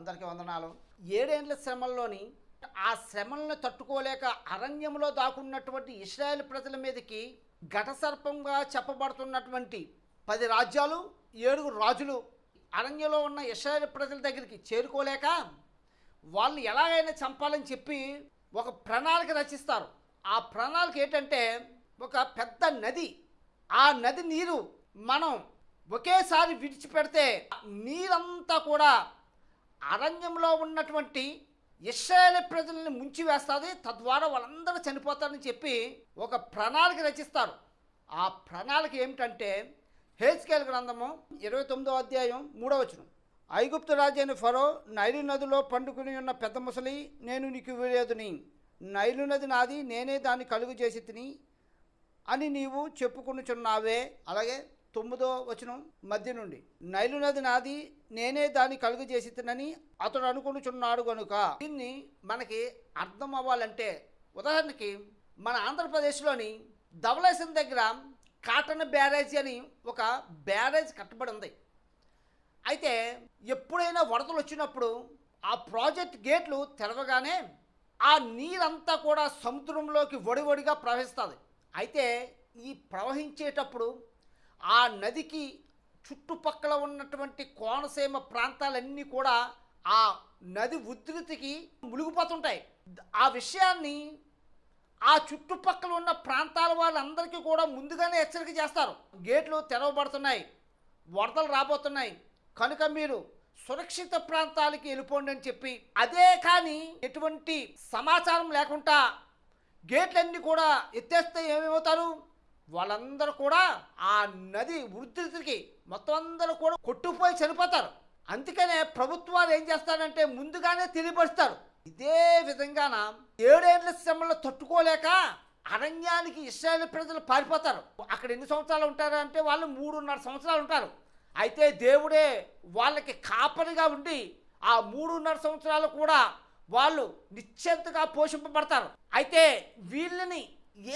అందరికీ వందనాలు. ఏడేండ్ల శ్రమల్లోని ఆ శ్రమలను తట్టుకోలేక అరణ్యంలో దాక్కున్నటువంటి ఇస్రాయేల్ ప్రజల మీదకి ఘటసర్పంగా చెప్పబడుతున్నటువంటి పది రాజ్యాలు ఏడుగురు రాజులు అరణ్యంలో ఉన్న ఇస్రాయేల్ ప్రజల దగ్గరికి చేరుకోలేక వాళ్ళు ఎలాగైనా చంపాలని చెప్పి ఒక ప్రణాళిక రచిస్తారు. ఆ ప్రణాళిక ఏంటంటే ఒక పెద్ద నది. ఆ నది నీరు మనం ఒకేసారి విడిచిపెడితే నీరంతా కూడా అరణ్యంలో ఉన్నటువంటి ఇస్రాయేల్ ప్రజల్ని ముంచి వేస్తుంది తద్వారా వాళ్ళందరూ చనిపోతారని చెప్పి ఒక ప్రణాళిక రచిస్తారు. ఆ ప్రణాళిక ఏమిటంటే హేజ్కేల్ గ్రంథము ఇరవై తొమ్మిదో అధ్యాయం మూడో వచనం. ఐగుప్తు రాజైన ఫరో నైలు నదిలో పండుకుని ఉన్న పెద్ద ముసలి నేను నీకు ఇవ్వలేదుని నైలు నది నాది నేనే దాన్ని కలుగు చేసి తిని అని నీవు చెప్పుకునుచున్నావే. అలాగే తొమ్మిదో వచనం మధ్య నుండి. నైలు నది నాది నేనే దాన్ని కలుగు చేసి తినని అతడు అనుకునుచున్నాడు కనుక దీన్ని మనకి అర్థం అవ్వాలంటే ఉదాహరణకి మన ఆంధ్రప్రదేశ్లోని ధవళేశ్వరం దగ్గర కాటన్ బ్యారేజ్ అని ఒక బ్యారేజ్ కట్టబడి ఉంది అయితే ఎప్పుడైనా వరదలు వచ్చినప్పుడు ఆ ప్రాజెక్ట్ గేట్లు తెరవగానే ఆ నీరంతా కూడా సముద్రంలోకి వడివడిగా ప్రవహిస్తుంది. అయితే ఈ ప్రవహించేటప్పుడు ఆ నదికి చుట్టుపక్కల ఉన్నటువంటి కోనసీమ ప్రాంతాలన్నీ కూడా ఆ నది ఉధృతికి మునిగిపోతుంటాయి. ఆ విషయాన్ని ఆ చుట్టుపక్కల ఉన్న ప్రాంతాల వాళ్ళందరికీ కూడా ముందుగానే హెచ్చరిక చేస్తారు. గేట్లు తెరవబడుతున్నాయి వరదలు రాబోతున్నాయి. కనుక మీరు సురక్షిత ప్రాంతాలకి వెళ్ళిపోండి అని చెప్పి అదే కానీ ఎటువంటి సమాచారం లేకుండా గేట్లన్నీ కూడా ఎత్తేస్తే ఏమవుతారు? వాళ్ళందరూ కూడా ఆ నది ఉధృతికి మొత్తం అందరూ కూడా కొట్టుకుపోయి చనిపోతారు. అందుకనే ప్రభుత్వాలు ఏం చేస్తారంటే ముందుగానే తెలియపరుస్తారు ఇదే విధంగాన ఏడేళ్ళ శ్రమలు తట్టుకోలేక అరణ్యానికి ఇస్రాయల్ ప్రజలు పారిపోతారు. అక్కడ ఎన్ని సంవత్సరాలు ఉంటారు అంటే వాళ్ళు మూడున్నర సంవత్సరాలు ఉంటారు. అయితే దేవుడే వాళ్ళకి కాపరిగా ఉండి ఆ మూడున్నర సంవత్సరాలు కూడా వాళ్ళు నిశ్చింతగా పోషింపబడతారు. అయితే వీళ్ళని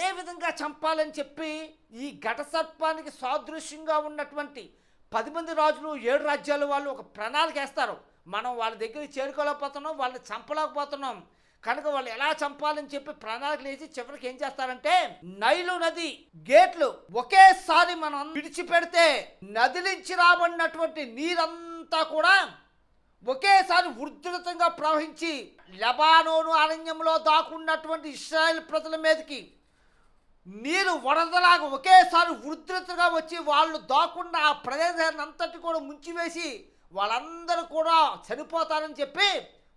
ఏ విధంగా చంపాలని చెప్పి ఈ ఘట సర్పానికి సాదృశ్యంగా ఉన్నటువంటి పది మంది రాజులు ఏడు రాజ్యాలు వాళ్ళు ఒక ప్రణాళిక వేస్తారు. మనం వాళ్ళ దగ్గరికి చేరుకోలేకపోతున్నాం వాళ్ళని చంపలేకపోతున్నాం. కనుక వాళ్ళు ఎలా చంపాలని చెప్పి ప్రణాళికలు వేసి చివరికి ఏం చేస్తారంటే నైలు నది గేట్లు ఒకేసారి మనం విడిచిపెడితే నది నుంచి రాబడినటువంటి నీరంతా కూడా ఒకేసారి ఉధృతంగా ప్రవహించి లెబానోను అరణ్యంలో దాక్కున్నటువంటి ఇస్రాయల్ ప్రజల మీదకి నీరు వరదలాగా ఒకేసారి ఉధృతగా వచ్చి వాళ్ళు దాక్కున్న ఆ ప్రదేశాన్ని అంతటి కూడా ముంచివేసి వాళ్ళందరూ కూడా చనిపోతారని చెప్పి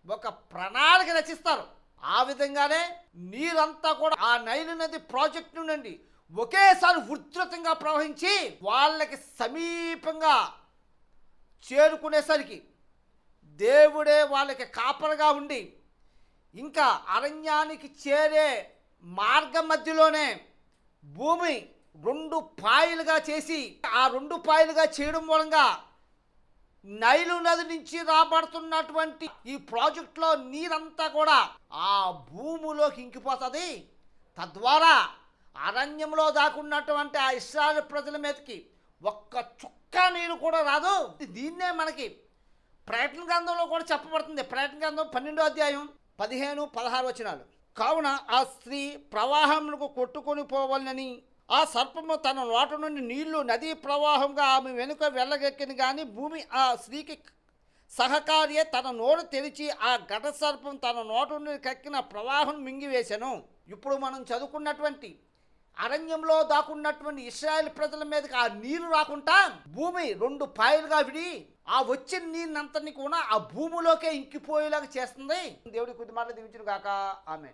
ఒక ప్రణాళిక రచిస్తారు. ఆ విధంగానే నీరంతా కూడా ఆ నైలు నది ప్రాజెక్ట్ నుండి ఒకేసారి ఉధృతంగా ప్రవహించి వాళ్ళకి సమీపంగా చేరుకునేసరికి దేవుడే వాళ్ళకి కాపరగా ఉండి ఇంకా అరణ్యానికి చేరే మార్గ మధ్యలోనే భూమి రెండు పాయలుగా చేసి ఆ రెండు పాయలుగా చేయడం మూలంగా నైలు నది నుంచి రాబడుతున్నటువంటి ఈ ప్రాజెక్టులో నీరంతా కూడా ఆ భూమిలోకి ఇంకిపోతుంది. తద్వారా అరణ్యంలో దాకున్నటువంటి ఆ ఇస్రాయల్ ప్రజల మీదకి ఒక్క చుక్క నీరు కూడా రాదు. దీన్నే మనకి ప్రయత్న గ్రంథంలో కూడా చెప్పబడుతుంది. ప్రయత్న గ్రంథం పన్నెండో అధ్యాయం పదిహేను పదహారు వచనాలు. కావున ఆ స్త్రీ ప్రవాహములకు కొట్టుకొని పోవాలని ఆ సర్పము తన నోట నుండి నీళ్ళు నదీ ప్రవాహంగా ఆమె వెనుక వెళ్ళగెక్కింది కానీ భూమి ఆ స్త్రీకి సహకార్యే తన నోరు తెరిచి ఆ ఘట సర్పం తన నోట నుండి కక్కిన ప్రవాహం మింగివేశాను. ఇప్పుడు మనం చదువుకున్నటువంటి అరణ్యంలో దాక్కున్నటువంటి ఇస్రాయల్ ప్రజల మీదకి ఆ నీరు రాకుండా భూమి రెండు పాయలుగా విడి ఆ వచ్చిన నీళ్ళంతని కూడా ఆ భూమిలోకే ఇంకిపోయేలాగా చేస్తుంది. దేవుడి కొద్ది మాటలు దీవించిన కాక ఆమె